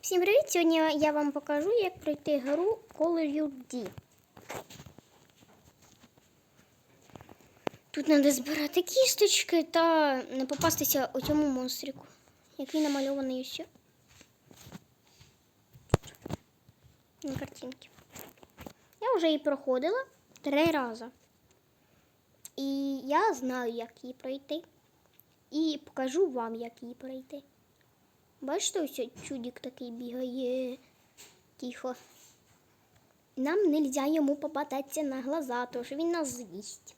Всім привіт! Сьогодні я вам покажу, як пройти гру Call of Duty. Тут треба збирати кісточки та не попастися у цьому монстріку, який намальований ось на картинці. Я вже її проходила три рази. І я знаю, як її пройти. І покажу вам, як її пройти. Бачите, ось чудик такий бігає. Тихо. Нам не можна йому попадатися на глаза, що він нас з'їсть.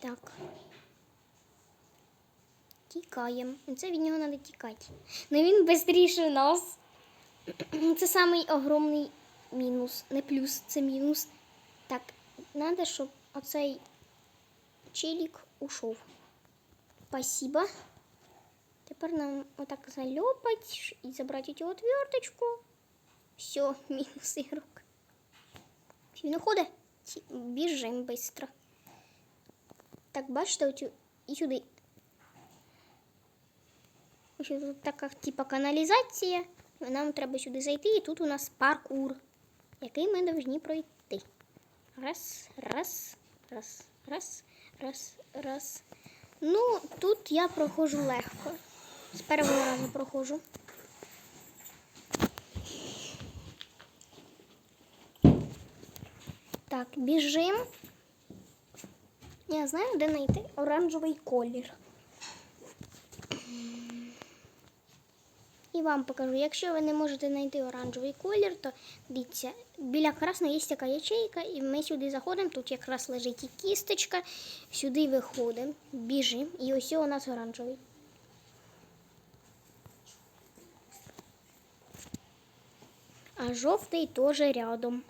Так. Тікаємо. Це від нього треба тікати. Ну він швидше нас. Це самий огромний мінус. Не плюс, це мінус. Так, треба, щоб оцей челік ушов. Спасибо. Тепер нам отак зальопать і забрати цю отверточку. Все, мінус ігрок. Він уходить. Біжим швидко. Так, бачите, оцю і сюди. Ось тут така типа каналізація. Нам треба сюди зайти, і тут у нас паркур, який ми повинні пройти. Раз, раз, раз, раз, раз, раз. Ну, тут я проходжу легко. З першого разу проходжу. Так, біжим. Я знаю, де знайти оранжевий колір. І вам покажу. Якщо ви не можете знайти оранжевий колір, то дивіться, біля красної є така ячейка, і ми сюди заходимо. Тут якраз лежить і кісточка. Сюди виходимо, біжимо, і ось у нас оранжевий. А жовтий теж рядом.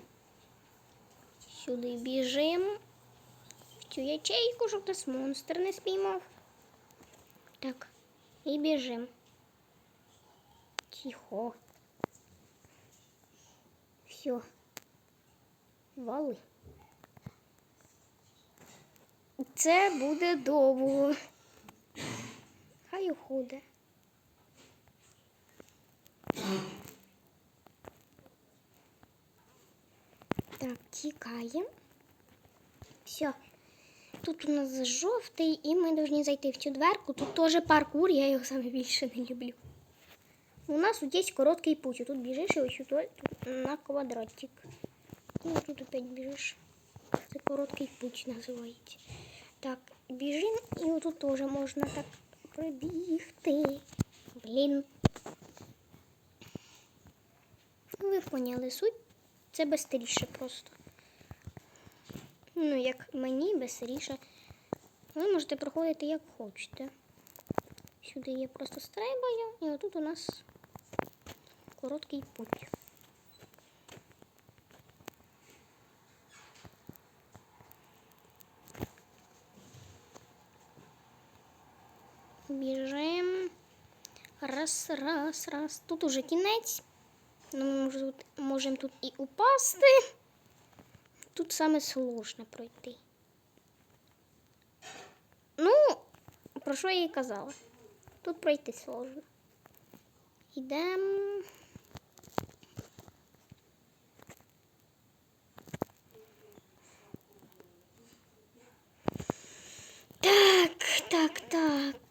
Сюди біжимо. В цю ячейку, щоб нас монстр не спіймав. Так, і біжимо. Тихо. Все. Вали. Це буде довго. Хай уходить. Так, тікаємо. Все. Тут у нас жовтий, і ми повинні зайти в цю дверку. Тут теж паркур, я його саме більше не люблю. У нас тут есть короткий путь. Тут бежишь и еще тут на квадратик. И вот тут опять бежишь. Это короткий путь називається. Так, біжим, і отут теж можна так пробігти. Блін. Ну, ви поняли суть. Це бистріше просто. Ну, як мені бистріше. Ви можете проходити як хочете. Сюди я просто стрибаю, і отут у нас короткий путь. Біжим. Раз, раз, раз. Тут уже кінець. Ну, ми можемо тут і упасти. Тут саме сложно пройти. Ну, про що я і казала? Тут пройти сложно. Йдемо. Так, так, так.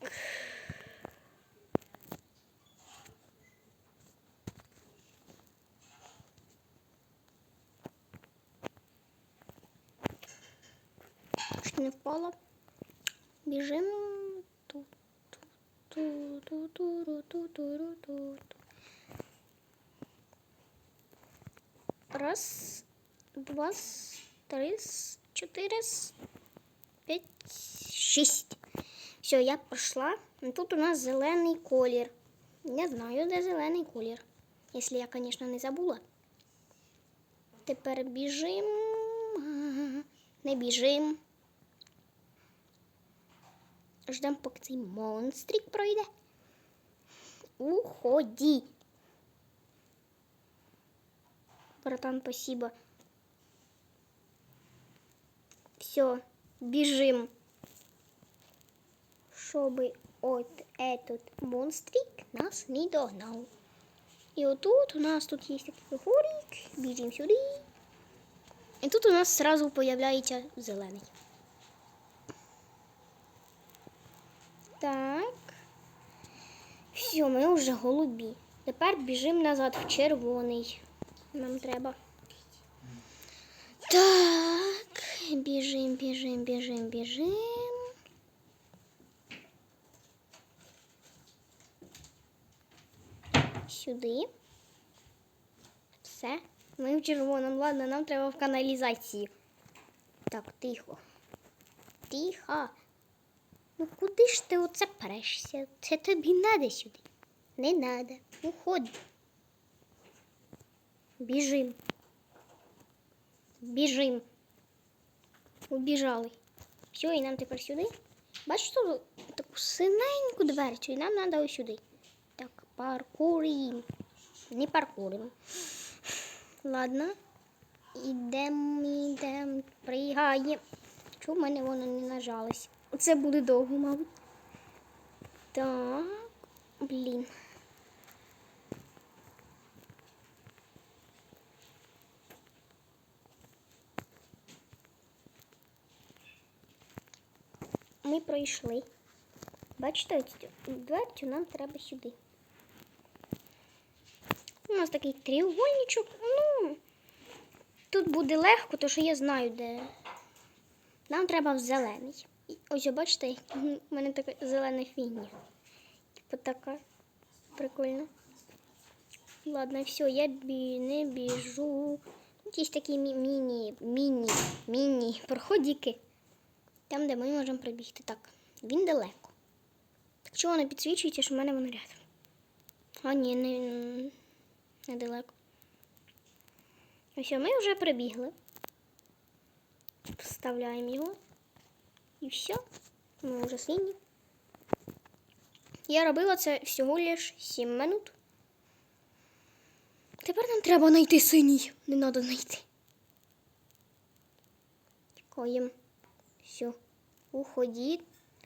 Не. Біжим. Раз, два, три, чотири, п'ять, шість. Все, я пройшла. Тут у нас зелений колір. Не знаю, де зелений колір. Якщо я, звісно, не забула. Тепер біжим. Не біжим. Ждем, поки цей монстрик пройде. Уходи. Братан, спасибо. Все, біжим. Щоби от этот монстрик нас не догнав. І отут у нас тут є такий горік, біжимо сюди. І тут у нас сразу появляється зелений. Так. Все, ми вже голубі. Тепер біжимо назад в червоний. Нам треба. Так, біжим, біжим, біжим, біжим. Сюди. Все. Ми в червоному. Ладно, нам треба в каналізацію. Так, тихо. Тихо. Ну куди ж ти оце прешся? Це тобі надо сюди. Не надо. Уходь. Біжим. Біжим. Убіжали. Все, і нам тепер сюди. Бачиш тут таку синеньку дверцю, і нам треба ось сюди. Так, паркурим. Не паркурим. Ладно. Ідемо, ідемо, пригаємо. Чому в мене воно не нажалось? Це буде довго, мабуть. Так, блін. Ми пройшли. Бачите, дверцю нам треба сюди. У нас такий треугольничок. Ну, тут буде легко, тому що я знаю, де. Нам треба в зелений. Ось, бачите, у мене така зелена фігня. Типу така прикольна. Ладно, все, я бі... не біжу. Тут такі міні, міні, міні проходики. Там, де ми можемо пробігти. Так, він далеко. Так чого не підсвічується, що в мене воно рядом? А, ні, не, недалеко. Ось ми вже прибігли. Вставляємо його. І все. Ми вже сині. Я робила це всього лиш 7 минут. Тепер нам треба знайти синій. Не треба знайти. Тікаємо. Все. Уходіть.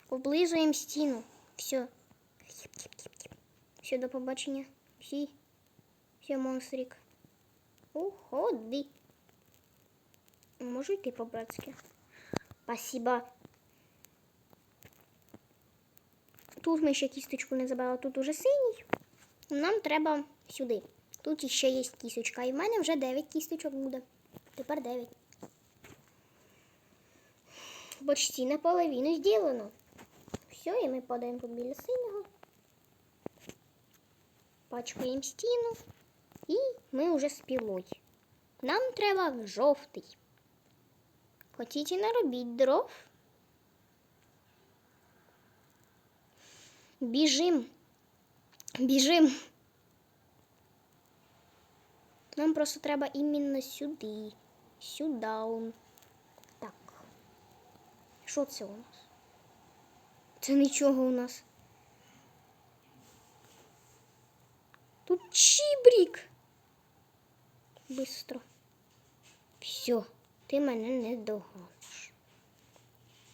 Облизуємо стіну. Все. Все, до побачення. Всі. Все, монстрик. Уходи. Можу йти по-братськи. Спасибо. Тут ми ще кісточку не забрали, тут уже синій. Нам треба сюди. Тут ще є кісточка. І в мене вже 9 кісточок буде. Тепер 9. Почти наполовину зроблено. Все, і ми подаємо біля синього. Пачкаємо стіну. І ми вже спілою. Нам треба жовтий. Хотіте наробіть дров? Біжим. Біжим. Нам просто треба іменно сюди. Сюди. он. Так. Що це у нас? Це нічого у нас. Тут чібрік. Бистро. Все, ти мене не догониш.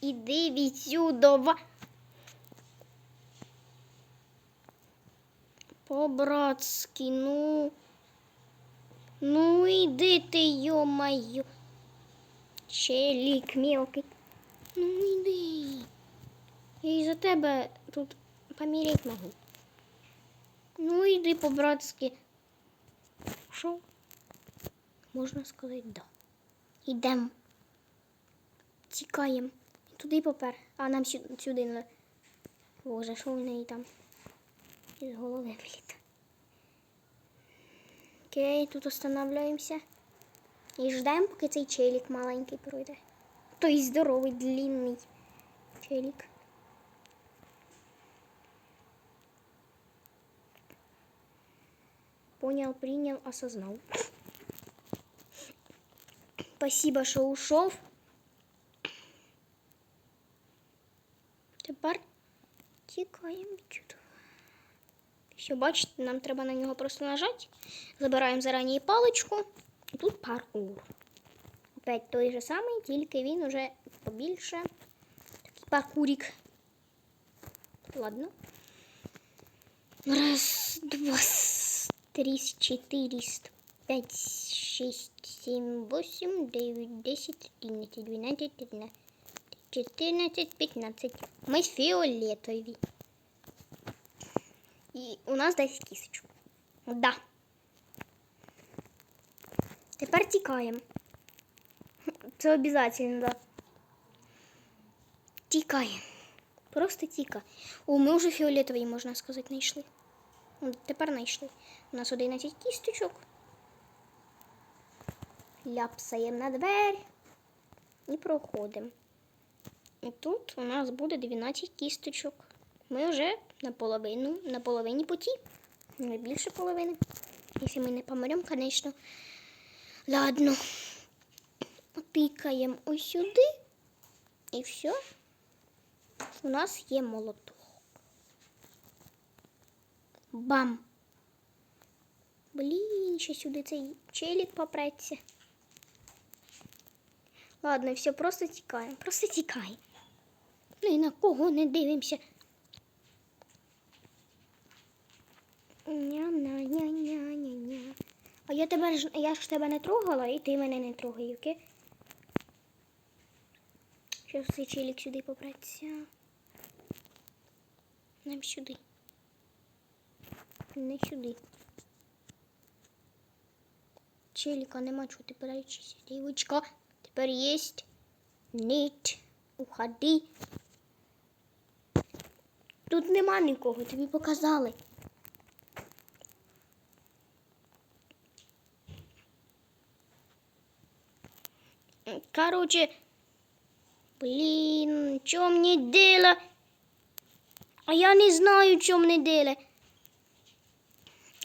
Іди відсюди. По-братськи, ну. Ну іди ти, йо-моє. Челік мелкий. Ну іди. Я із-за тебе тут поміряти можу. Ну іди по-братськи. Що? Можна сказати, да. Йдемо. Тікаємо. Туди попер. А нам сюди, сюди. Боже, що в неї там? Із голови вліт. Окей, тут останавливаемся. І ждемо, поки цей челік маленький пройде. Той здоровий, длинний челік. Понял, принял, осознал. Спасибо, що ушов. Тепер тікаємо чудово. Все, бачите, нам треба на нього просто нажати. Забираємо зарані паличку. І тут паркур. Опять той же самий, тільки він уже побільше. Такий паркурик. Ладно. Раз, два, три, четыре, пять, шесть, семь, восемь, девять, десять, одиннадцать, двенадцать, тринадцать, чотирнадцять, п'ятнадцять. Ми фіолетові. І у нас 10 кісточок. Да. Тепер тікаємо. Це обов'язково, да. Тікаємо. Просто тіка. О, ми вже фіолетові, можна сказати, знайшли. Тепер знайшли. У нас 11 кісточок. Ляпсаємо на двері і проходимо. І тут у нас буде 12 кісточок. Ми вже на половину, на половині путі. Не більше половини. Якщо ми не помремо, звісно. Ладно. Тикаємо ось сюди. І все. У нас є молоток. Бам! Блін, ще сюди цей челік попреться. Ладно, все, просто тікаємо, просто тікаємо. Ну і на кого не дивимося. Ня-ня-ня-ня-ня-ня. А я тебе я ж тебе не трогала, і ти мене не трогай, окей? Зараз цей челік сюди попреться. Нам сюди. Не сюди. Челіка нема чого тепер речися. Дівочка, тепер єсть. Ніч. Уходи. Тут нема нікого, тобі показали. Короче, блин, что мне делать? А я не знаю, что мне делать.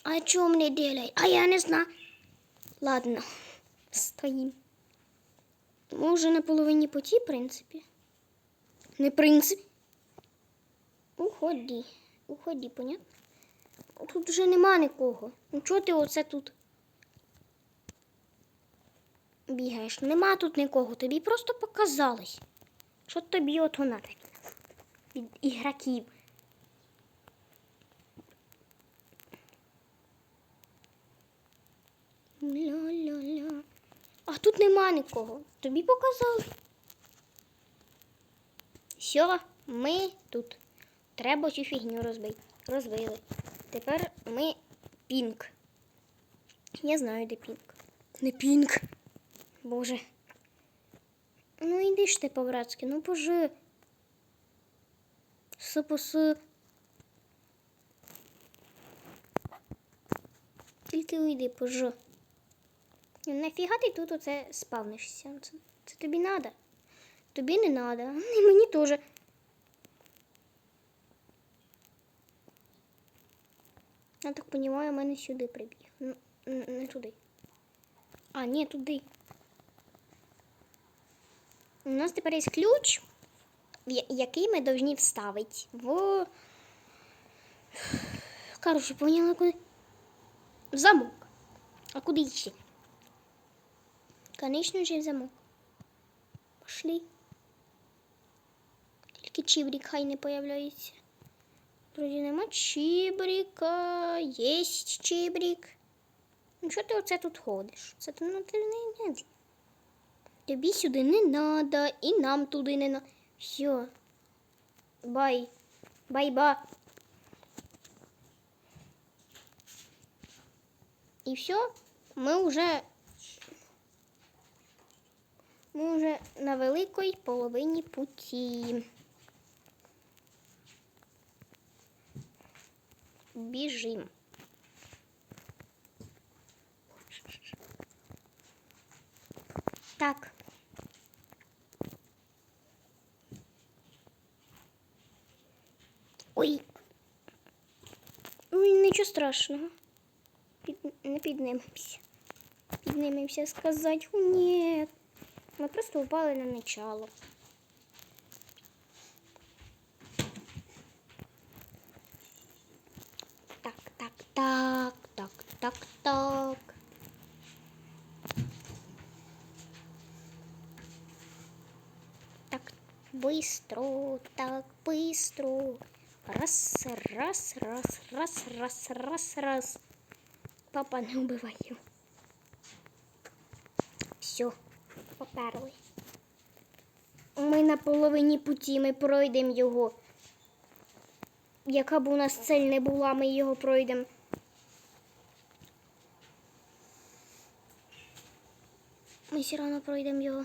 А что мне делать? А я не знаю. Ладно, стоїм. Ми вже на половині путі, в принципі. Не принцип. Уходи. Уходи, понятно? Тут вже нема нікого. Ну чого ти оце тут? Бігаєш. Нема тут нікого. Тобі просто показалось. Що тобі от вона? Від ігроків. Ля-ля-ля. А тут нема нікого. Тобі показали. Все, ми тут. Треба цю фігню розбити. Розбили. Тепер ми пінк. Я знаю, де пінк. Не пінк. Боже. Ну іди ж ти по-братськи, ну боже. Сипоси. Тільки уйди, боже. Нафіга ти тут оце спавнишся? Це, це тобі надо? Тобі не надо. І мені теж. Я так понимаю, мене сюди прибіг. Ну, не туди. А, ні, туди. У нас тепер є ключ, який ми повинні вставити в. Короче, поняла куди? В замок. А куди йти? Конечно же, в замок. Пошли. Тільки чібрік хай не появляється. Вроді нема чібріка. Єсть чібрік. Ну що ти оце тут ходиш? Це ти, ну, ти не, не. Тобі сюди не надо, і нам туди не надо. Все. Бай. Бай-ба. І все, ми вже ми вже на великій половині путі. Біжим. Так. Ой. Ой, нічого страшного. Під... Не піднимемося. Піднимемося сказати. Ні. Ми просто упали на начало. Так, так, так, так, так, так. Так, быстро, так, быстро. Раз, раз, раз, раз, раз, раз, раз. Папа, не убивай його. Все, поперли. Ми на половині путі, ми пройдемо його. Яка б у нас цель не була, ми його пройдемо. Ми все одно пройдемо його.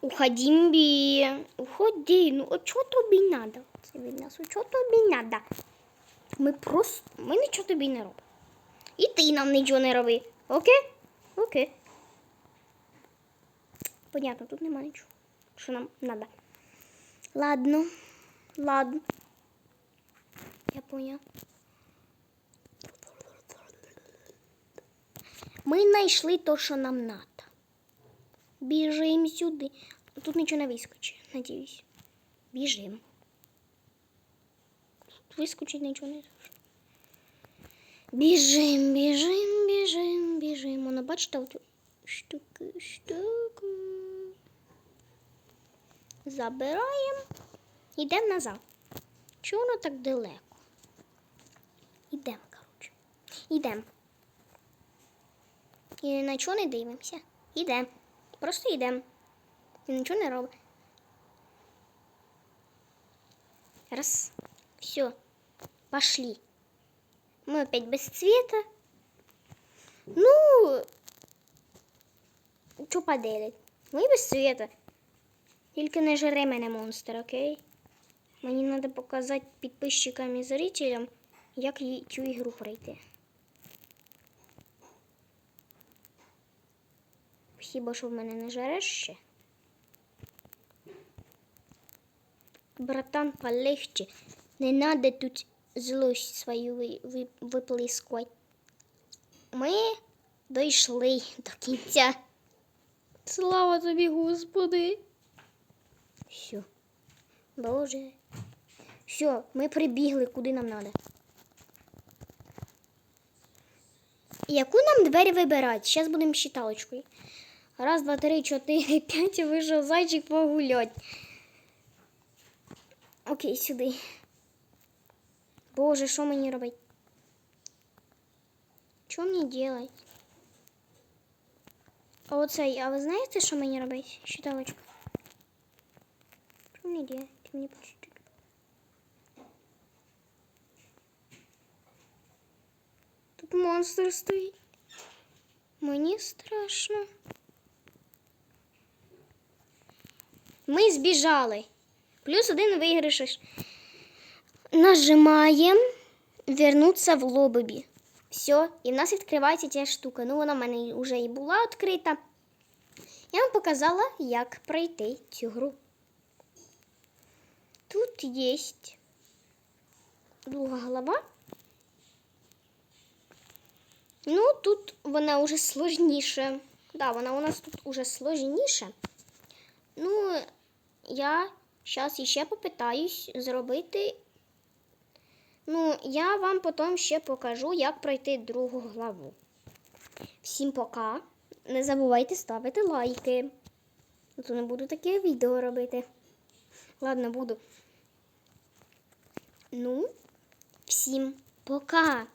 Уходи, Мбі. Уходи. Ну, а чого тобі треба? Це від нас. Чого тобі треба? Ми просто. Ми нічого тобі не робимо. І ти нам нічого не роби. Окей? Окей. Понятно, тут нема нічого. Що нам треба. Ладно. Ладно. Я понял. Ми знайшли то, що нам треба. Біжим сюди. Тут нічого не вискочить, надіюсь. Біжим. Тут вискочить нічого не. Біжим, біжим, біжим, біжим. Воно, бачите, от штуки, штуки. Забираємо. Йдемо назад. Чого воно так далеко? Ідемо, коротше. Ідемо. І на чого не дивимося. Ідемо. Просто йдемо. І нічого не робимо. Раз. Все. Пошли. Мы опять без цвета. Ну, що поделать? Ми без цвета. Тільки не жри мене монстр, окей? Мені треба показати підписчикам і зрителям, як цю ігру пройти. Хіба що в мене не жареш ще? Братан, полегче. Не надо тут злость свою ви, ви, виплискувати. Ми дійшли до кінця. Слава тобі, Господи. Все. Боже. Все, ми прибігли, куди нам треба. Яку нам двері вибирати? Зараз будемо считалочкою. Раз, два, три, чотири, п'ять, і вийшов зайчик погулять. Окей, сюди. Боже, що мені робити? Що мені делать? А оцей, а ви знаєте, що мені робити? Считалочка. Що мені делать? Мені по чуть-чуть. Тут монстр стоїть. Мені страшно. Ми збіжали. Плюс один виграшиш. Нажимаємо вернуться в лобобі. Все, і в нас відкривається ця штука. Ну, вона в мене вже і була відкрита. Я вам показала, як пройти цю гру. Тут є друга голова. Ну, тут вона вже сложніша. Да, вона у нас тут уже сложніша. Ну, я зараз іще попитаюсь зробити. Ну, я вам потім ще покажу, як пройти другу главу. Всім пока. Не забувайте ставити лайки. То не буду таке відео робити. Ладно, буду. Ну, всім пока.